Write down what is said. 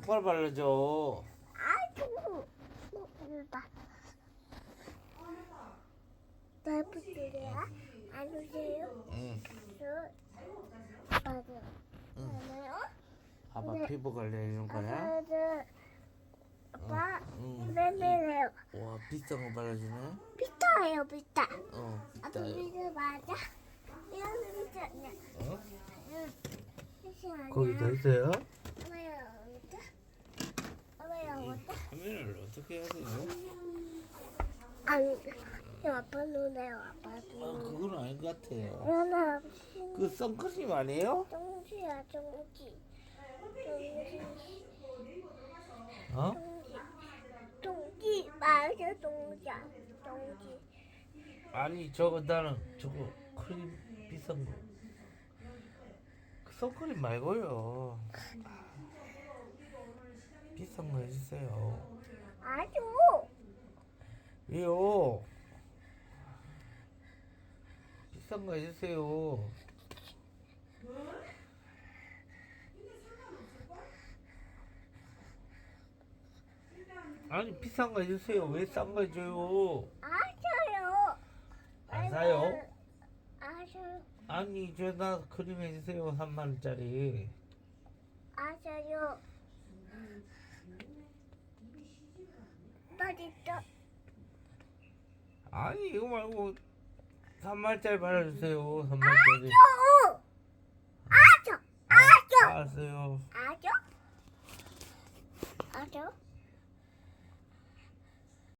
똑바로 발라줘. 아주 예쁘다. 예쁘지요? 안 오세요? 응. 저 맞아요. 아빠 네. 피부 관리해주는 거야? 아빠는 아빠 응. 매매래요. 와 비싼 거 발라주네. 비타예요, 비타. 어 아빠 비싸요. 비타 맞아? 이거는 비타냐? 어? 응. 거기 더 있어요? 어떻게 해야 돼요? 아니, 아빠 눈에요, 아빠 아 눈. 그건 아닌 것 같아요. 하나, 그 선크림 아니에요? 똥지야, 똥지. 똥지, 어? 똥지. 똥지, 맞아, 똥지야. 똥지. 아니 저거 나는 저거 크림 비싼 거. 그 선크림 말고요. 비싼 거 해주세요. 아주. 왜요? 비싼 거 해주세요. 아니 비싼 거 해주세요. 왜 싼거 해줘요? 아셔요. 안 사요? 아셔요. 아니 저나 크림 해주세요. 3만 원짜리. 아셔요. 맛있어. 아니 이거 말고 3만 원짜리 발라주세요. 3만 원짜리. 아셔. 아셔. 아셔. 알았어요. 아셔. 아셔.